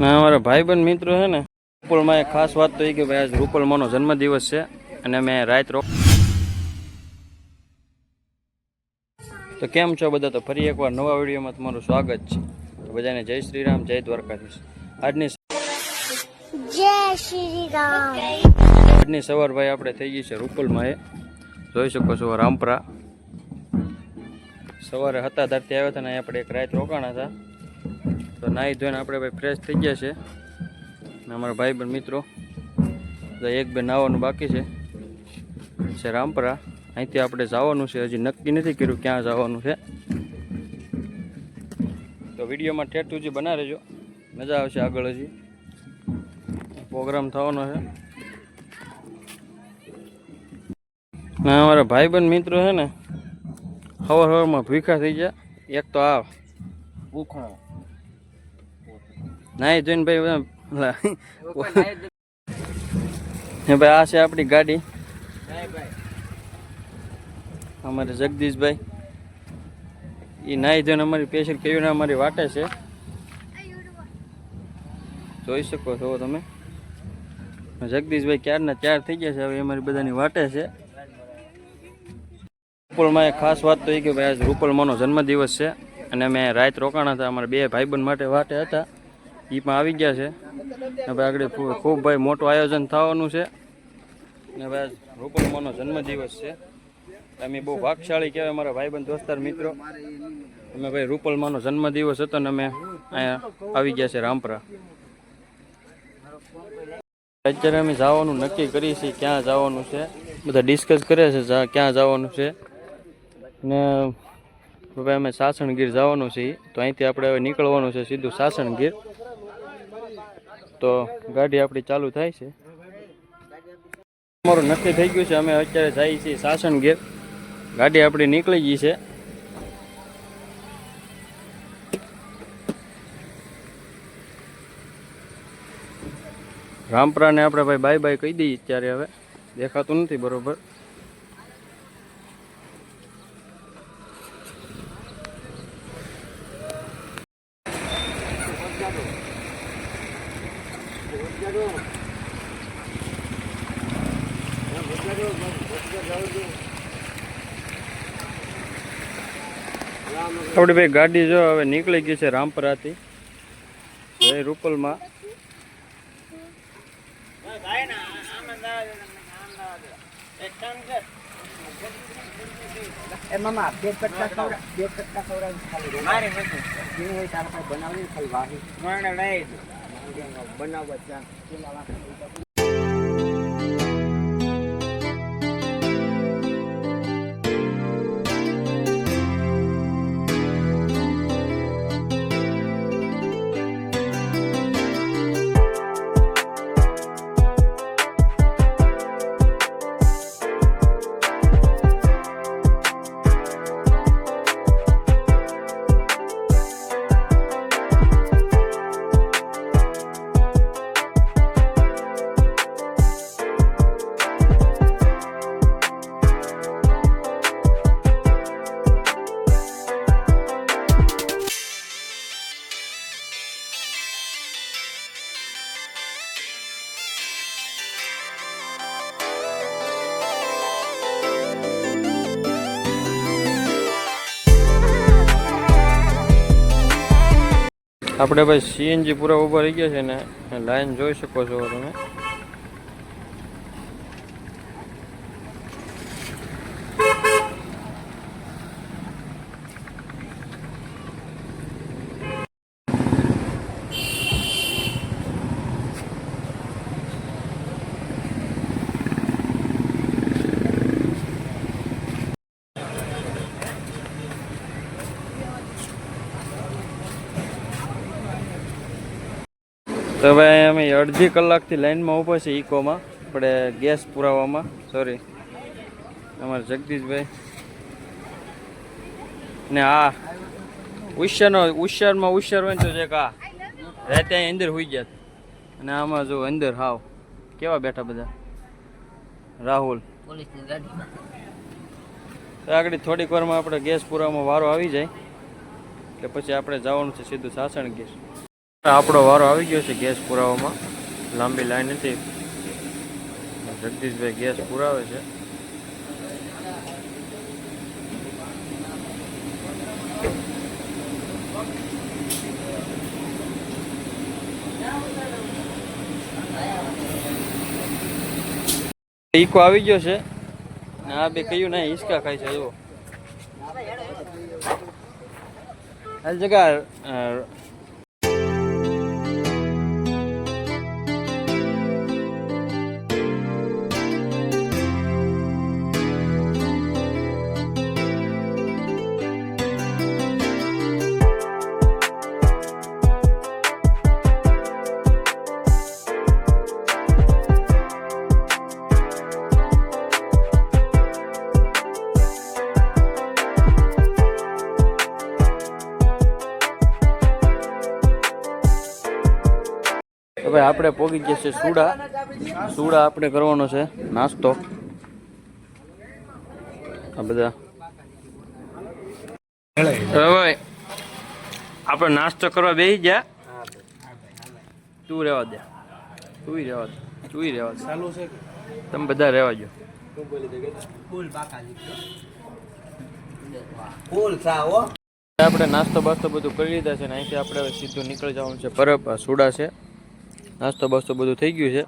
ના અમારા ભાઈબંધ મિત્રો છે ને રૂપલમાં ખાસ વાત તો એ કે ભાઈ આજ રૂપલમાંનો જન્મદિવસ છે અને મેં રાત રો તો કેમ છો બધા? તો ફરી એકવાર નવા વિડીયોમાં તમારું સ્વાગત છે. તો બધાને જય શ્રી રામ જય દ્વારકાધીશ. આજની જય શ્રી રામ આજની સવાર ભાઈ આપણે થઈ ગઈ છે રૂપલમાં એ. જોઈ શકો છો રામપરા. સવારે હતા ધરતી આવ્યા હતા ને આપણે એક રાત રોકાણા હતા. તો નાહી ધોઈને આપણે ભાઈ ફ્રેશ થઈ ગયા છે. અને અમારા ભાઈ બહેન મિત્રો. એક બે નાહવાનું બાકી છે. રામપરા. અહીંથી આપણે જવાનું છે. હજી નક્કી નથી કર્યું ક્યાં જવાનું છે. તો વિડીયોમાં ઠેઠ સુધી બના રહેજો. મજા આવશે આગળ હજી. પ્રોગ્રામ થવાનો છે. ના અમારા ભાઈબંધ મિત્રો છે ને, હવાર હવારમાં ભૂખા થઈ ગયા. એક તો આ નાઈ જોઈને ભાઈ હે ભાઈ આ છે આપણી ગાડી. અમારે જગદીશભાઈ. એ નાઈ જોઈને અમારી પેશન્ટ કેવીને અમારી વાટે છે. જોઈ શકો છો તમે. જગદીશભાઈ ક્યારના ત્યાર થઈ ગયા છે હવે અમારી બધાની વાટે છે. રૂપલમાં એક ખાસ વાત તો એ કે ભાઈ આજ રૂપલમાંનો જન્મદિવસ છે અને અમે રાત રોકાણા હતા અમારા બે ભાઈબંધ માટે વાટે હતા. એ પણ આવી ગયા છે. ને ભાઈ આગળ ખૂબ ભાઈ મોટું આયોજન થવાનું છે. ને ભાઈ રૂપલમાંનો જન્મદિવસ છે. અમે બહુ ભાગશાળી કહેવાય મારા ભાઈબંધ, દોસ્તાર, મિત્રો. અમે ભાઈ રૂપલમાંનો જન્મદિવસ હતો ને અમે અહીંયા આવી ગયા છે રામપરા. અત્યારે અમે જવાનું નક્કી કરીએ છીએ ક્યાં જવાનું છે. બધા ડિસ્કસ કરે છે ક્યાં જવાનું છે. ને હવે અમે સાસણગીર જવાનું છે તો અહીંથી આપણે હવે નીકળવાનું છે સીધું સાસણગીર. તો ગાડી આપણી ચાલુ થાય છે. અમારું નક્કી થઈ ગયું છે, અમે અત્યારે જઈએ છીએ સાસણ ગેર ગાડી આપણી નીકળી ગઈ છે. રામપરાને આપણે ભાઈ બાય બાય કહી દઈએ અત્યારે હવે. દેખાતું નથી બરોબર. આપણી ભાઈ ગાડી જો હવે નીકળી ગઈ છે રામપરાથી. જય રૂપલમાં. એમાં બે કટકા ખવડા બે કટકા ખવડાવી ખાલી મારે નથી જેવું હોય તારે પાસે બનાવવી ખાલી વાહી. બનાવવા આપણે ભાઈ સીએનજી પૂરા ઊભા રહી ગયા છે ને લાઈન જોઈ શકો છો તમે. તો ભાઈ અમે અડધી કલાકથી લાઈનમાં ઊભા છે ઇકોમાં આપણે ગેસ પુરાવામાં. સોરી અમારા જગદીશભાઈ. ને આ ઉશ્યાનો ઉશ્યારમાં ઉશ્યાર હોય ને તો જે આ રાતે અંદર હોઈ ગયા. અને આમાં જો અંદર હાવ. કેવા બેઠા બધા? રાહુલ. આગળ થોડીક વારમાં આપણે ગેસ પુરાવામાં વારો આવી જાય. એટલે પછી આપણે જવાનું છે સીધું સાસણગીર આપણો વારો આવી ગયો છે ગેસ પુરાવામાં. લાંબી લાઈન હતી. જગદીશભાઈ ગેસ પુરાવે છે. ઈકો આવી ગયો છે. ને આ બે કહ્યું ના હિંચકા ખાય છે જો આ જગા આપણે પોગી ગયા છે સુડા. સુડા આપણે કરવાનો છે નાસ્તો. આ બધા. હવે આપણે નાસ્તો કરવા બેસી ગયા. તું રહેવા દે. તું રહેવા દે. તું રહેવા દે. ચાલુ છે તમે બધા રહેવા જો આપણે નાસ્તો બાસ્તો બધું કરી લીધા છે ને અહીંથી આપણે સીધું નીકળી જવાનું છે. પરબ સુડા છે. નાસ્તો બાસ્તો બધું થઈ ગયું છે.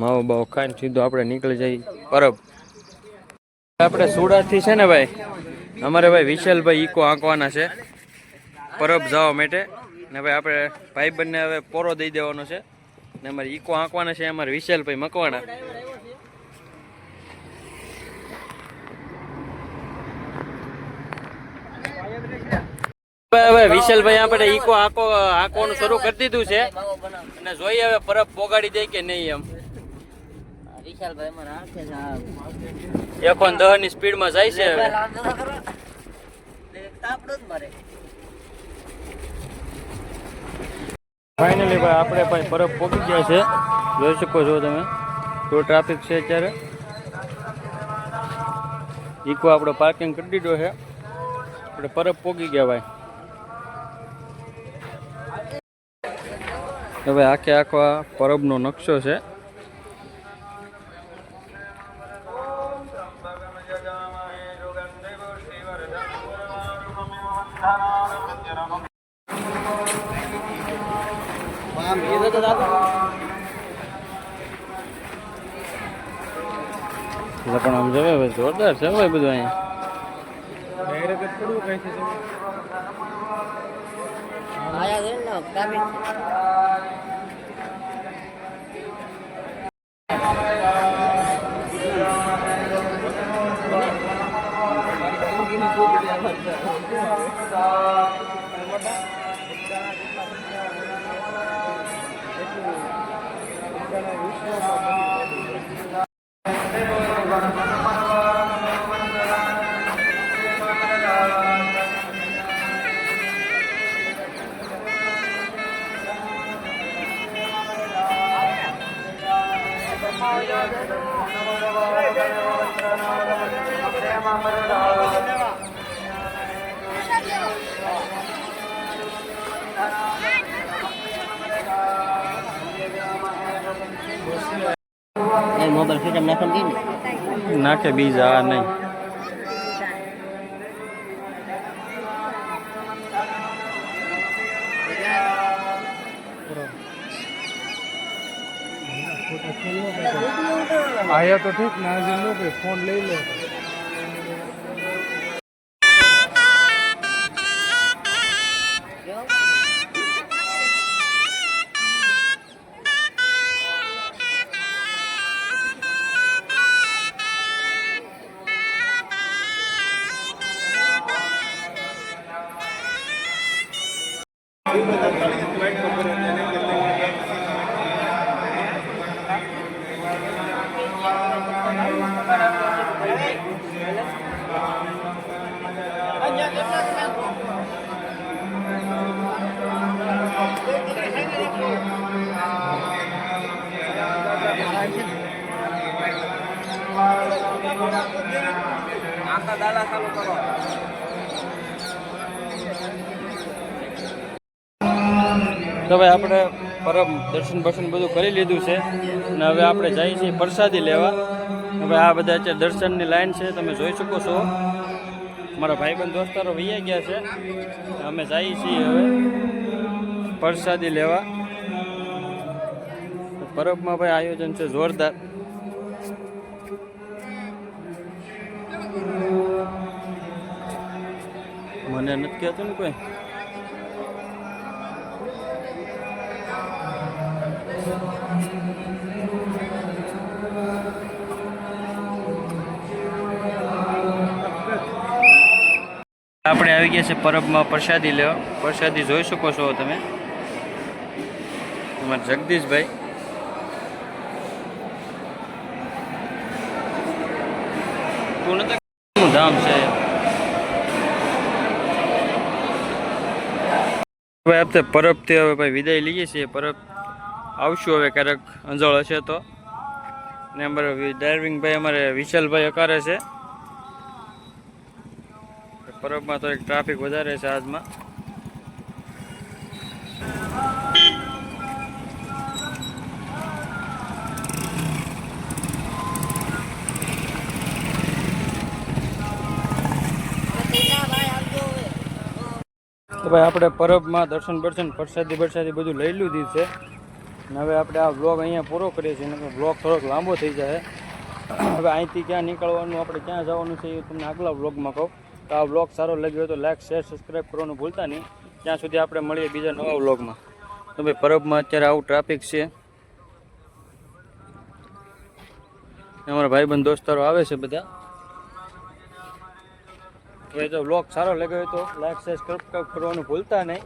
માવો બાવો ખાઈને સીધું આપણે નીકળી જઈએ. પરબ. આપણે સુરતથી છે ને ભાઈ અમારે ભાઈ વિશાલભાઈ ઈકો આંકવાના છે. પરબ જવા માટે. ને ભાઈ આપણે ભાઈ બંને હવે પોરો દઈ દેવાનો છે. ને અમારે ઈકો આંકવાના છે અમારે વિશાલભાઈ મકવાણા હવે હવે વિશાલભાઈ આપણે ઈકો આંકો આકોનું શરૂ કરી દીધું છે. અને જોઈએ હવે પરબ પોગાડી દે કે નહીં એમ. એકોન દહની સ્પીડમાં જાય છે હવે. તાપડું જ મરે. ફાઇનલી ભાઈ આપણે ભાઈ પરબ પોગી ગયા છે. જોઈ શકો છો તમે. તો ટ્રાફિક છે અત્યારે. ઈકો આપણો પાર્કિંગ કરી દીધો છે. આપણે પરબ પોગી ગયા ભાઈ. હવે આખે આખો આ પરબનો નકશો છે આમ એ તો દાદા એટલે પણ આમ જવે ભાઈ જોરદાર છે ભાઈ બધું અહીંયા ડાયરેક્ટ જ પડવું કઈ છે આયા છે ને ટ્રાફિક એ મોબાઈલ ફીટમ નાખી ને નાખે બીજા આ નહીં આયા તો ઠીક ના જે લો કે ફોન લઈ આખા દાડા ચાલુ કરો. તો ભાઈ આપણે પરમ દર્શન બર્શન બધું કરી લીધું છે અને હવે આપણે જઈએ છીએ પ્રસાદી લેવા. હવે આ બધા અત્યારે દર્શનની લાઈન છે, તમે જોઈ શકો છો. મારા ભાઈબંધ દોસ્તારો વૈયા ગયા છે. અમે જઈએ છીએ હવે પ્રસાદી લેવા. પરબમાં ભાઈ આયોજન છે જોરદાર. મને નથી કહેતું ને કોઈ. આપણે આવી ગયા છે પરબમાં પ્રસાદી લેવા. પ્રસાદી જોઈ શકો છો તમે. અમારા જગદીશભાઈ. હવે આપણે પરબથી હવે ભાઈ વિદાય લઈએ છીએ. પરબ આવશું હવે ક્યારેક અંજળ હશે તો. ને અમારે ડ્રાઇવિંગ ભાઈ અમારે વિશાલભાઈ અકારે છે. પરબમાં તો એક ટ્રાફિક વધારે છે આજમાં. ભાઈ આપણે પરબમાં દર્શન બર્શન, પ્રસાદી બરસાદી બધું લઈ લીધું છે. અને હવે આપણે આ બ્લોગ અહીંયા પૂરો કરીએ છીએ બ્લોગ થોડોક લાંબો થઈ જાય. હવે અહીંથી ક્યાં નીકળવાનું, આપણે ક્યાં જવાનું છે એ તમને આગલા બ્લોગમાં કહું. તો આ બ્લોગ સારો લાગ્યો હોય તો લાઇક શેર સબસ્ક્રાઈબ કરવાનું ભૂલતા નહીં. ત્યાં સુધી આપણે મળીએ બીજા નવા બ્લોગમાં તો ભાઈ પરબમાં અત્યારે આવું ટ્રાફિક છે. અમારા ભાઈબંધ દોસ્તારો આવે છે બધા. હવે જો બ્લોગ સારો લાગ્યો હોય તો લાઈક શેર સબસ્ક્રાઈબ કરવાનું ભૂલતા નહીં.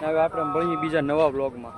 હવે આપણે મળીએ બીજા નવા બ્લોગમાં